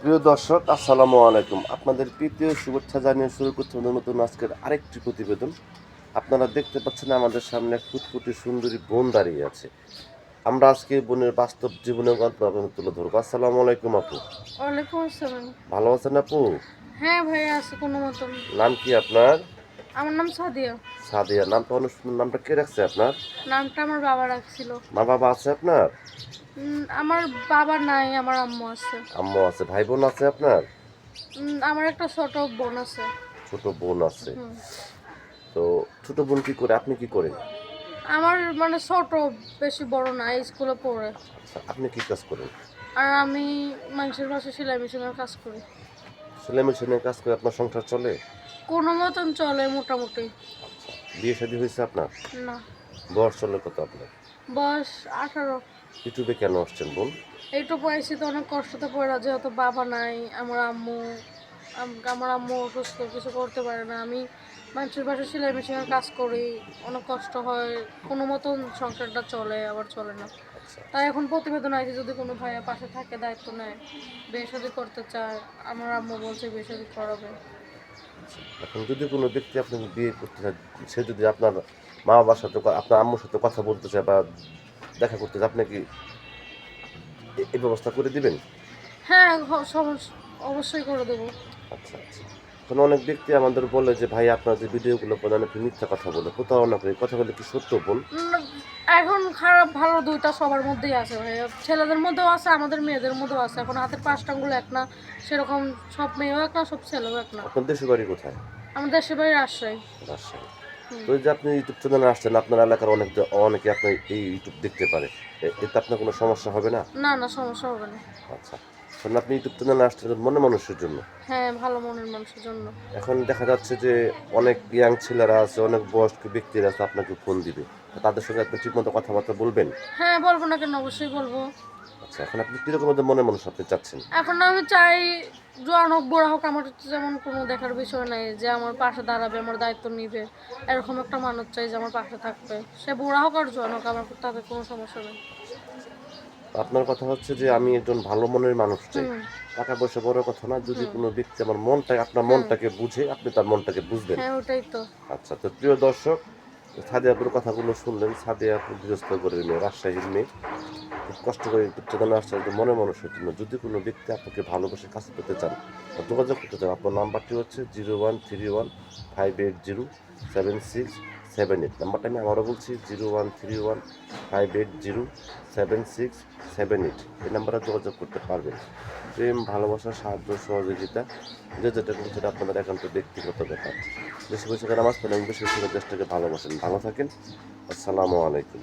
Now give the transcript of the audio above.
প্রিয় দর্শক আসসালামু আলাইকুম। আপনাদের প্রীতীয় শুভেচ্ছা জানিয়ে শুরু করছে নতুন আজকের আরেকটি প্রতিবেদন। আপনারা দেখতে পাচ্ছেন আমাদের সামনে এক ফুটফুটি সুন্দরী বোন দাঁড়িয়ে আছে। আমরা আজকে বোনের বাস্তব জীবনের গল্প আপনাদের তুলে ধরবো। আসসালামু আলাইকুম আপু। ওয়ালাইকুম আসসালাম। ভালো আছেন আপু? হ্যাঁ ভাই আছে কোনো মতন নাম কি আপনার? আমার নাম সাদিয়া। সাদিয়া নামটা সুন্দর নামটা কে রাখছে আপনার? নামটা আমার বাবা রাখছিল। মা বাবা আছে আপনার? আমার বাবা নাই আমার আম্মু আছে। আম্মু আছে ভাই বোন আছে আপনার? আমার একটা ছোট বোন আছে। ছোট বোন আছে। তো ছোট বোন কি করে আপনি কি করেন? আমার মানে ছোট বেশি বড় না স্কুলে পড়ে। আচ্ছা আপনি কি কাজ করেন? আর আমি মানুষের পাশে সেলাই মেশিনের কাজ করি। সেলাই মেশিনের কাজ করে আপনার সংসার চলে? কোনো মতন চলে মোটামুটি। বিয়ে শাদী হয়েছে আপনার? না। বয়স চলে কত আপনার? বয়স আঠারো। ইউটিউবে কেন আসছেন বোন এইটু বয়সে তো অনেক কষ্টতে পড়ে যেহেতু বাবা নাই আমার আম্মু আমার আম্মু অসুস্থ কিছু করতে পারে না। আমি মানুষের বাসা সেলাই মেশিনের কাজ করি অনেক কষ্ট হয় কোনো মতন সংসারটা চলে আবার চলে না। তাই এখন প্রতিবেদন আছে যদি কোনো ভাইয়া পাশে থাকে দায়িত্ব নেয় শাদী করতে চায় আমার আম্মু বলছে শাদী করাবে। এখন যদি কোনো ব্যক্তি আপনাকে বিয়ে করতে চায় সে যদি আপনার মা বাবার সাথে আপনার আম্মুর সাথে কথা বলতে চায় বা দেখা করতে চায় আপনি কি এই ব্যবস্থা করে দিবেন? হ্যাঁ অবশ্যই করে দেবো। আচ্ছা আচ্ছা। এখন অনেক ব্যক্তি আমাদের বলে যে ভাই আপনার যে ভিডিওগুলো প্রধান আপনি মিথ্যা কথা বলে প্রতারণা করে কথা বলে কি সত্য বল? এখন খারাপ ভালো দুইটা সবার মধ্যেই আছে। ভাইয়া ছেলেদের মধ্যেও আছে আমাদের মেয়েদের মধ্যেও আছে। এখন হাতের পাঁচটা আঙ্গুল এক না সেরকম সব মেয়েও এক না সব ছেলেও এক না। আপনার দেশের বাড়ি কোথায়? আমাদের দেশের বাড়ি রাজশাহী। রাজশাহী। তো যে আপনি ইউটিউব চ্যানেলে আসছেন আপনার এলাকার অনেক অনেকে আপনার এই ইউটিউব দেখতে পারে। এতে আপনার কোনো সমস্যা হবে না? না না সমস্যা হবে না। আচ্ছা। কারণ আপনি ইউটিউব চ্যানেলে আসছেন মনে মানুষের জন্য। হ্যাঁ ভালো মনের মানুষের জন্য। এখন দেখা যাচ্ছে যে অনেক ইয়াং ছেলেরা আছে অনেক বয়স্ক ব্যক্তিরা আছে আপনাকে ফোন দিবে। তাদের সঙ্গে আপনি ঠিকমতো কথাবার্তা বলবেন? হ্যাঁ বলব না কেন? অবশ্যই বলব। আচ্ছা এখন আপনি কীরকম মনে মানুষ আপনি চাচ্ছেন? এখন আমি চাই জোয়ান হোক বুড়া হোক আমার যেমন কোনো দেখার বিষয় নাই যে আমার পাশে দাঁড়াবে আমার দায়িত্ব নিবে। এরকম একটা মানুষ চাই যে আমার পাশে থাকবে। সে বুড়া হোক আর জোয়ান হোক আমার তাতে কোনো সমস্যা নেই। আপনার কথা হচ্ছে যে আমি একজন ভালো মনের মানুষ চাই। টাকা পয়সা বড় কথা না যদি কোনো ব্যক্তি আমার মনটাকে আপনার মনটাকে বুঝে আপনি তার মনটাকে বুঝবেন। হ্যাঁ ওটাই তো। আচ্ছা তো প্রিয় দর্শক সাদিয়াপুর কথাগুলো শুনলেন। সাদিয়াপুর গৃহস্থ করে মেয়ে রাজশাহীর মেয়ে। খুব কষ্ট করে উচ্চদানে আসছে মনে মানুষের জন্য। যদি কোনো ব্যক্তি আপনাকে ভালোবেসে কাছে পেতে চান যোগাযোগ করতে চান আপনার নাম্বারটি হচ্ছে zero one three one five eight zero seven six seven eight নাম্বারটা আমি আবারও বলছি zero one three one five eight zero seven six seven eight এই নাম্বারে যোগাযোগ করতে পারবেন। প্রেম, ভালোবাসা, সাহায্য, সহযোগিতা, যে যেটা করুন সেটা আপনাদের একান্ত ব্যক্তিগত ব্যাপার। বেশি বেশি করে আমার পড়েন বেশি বেশি দেশটাকে ভালোবাসেন। ভালো থাকেন। আসসালামু আলাইকুম।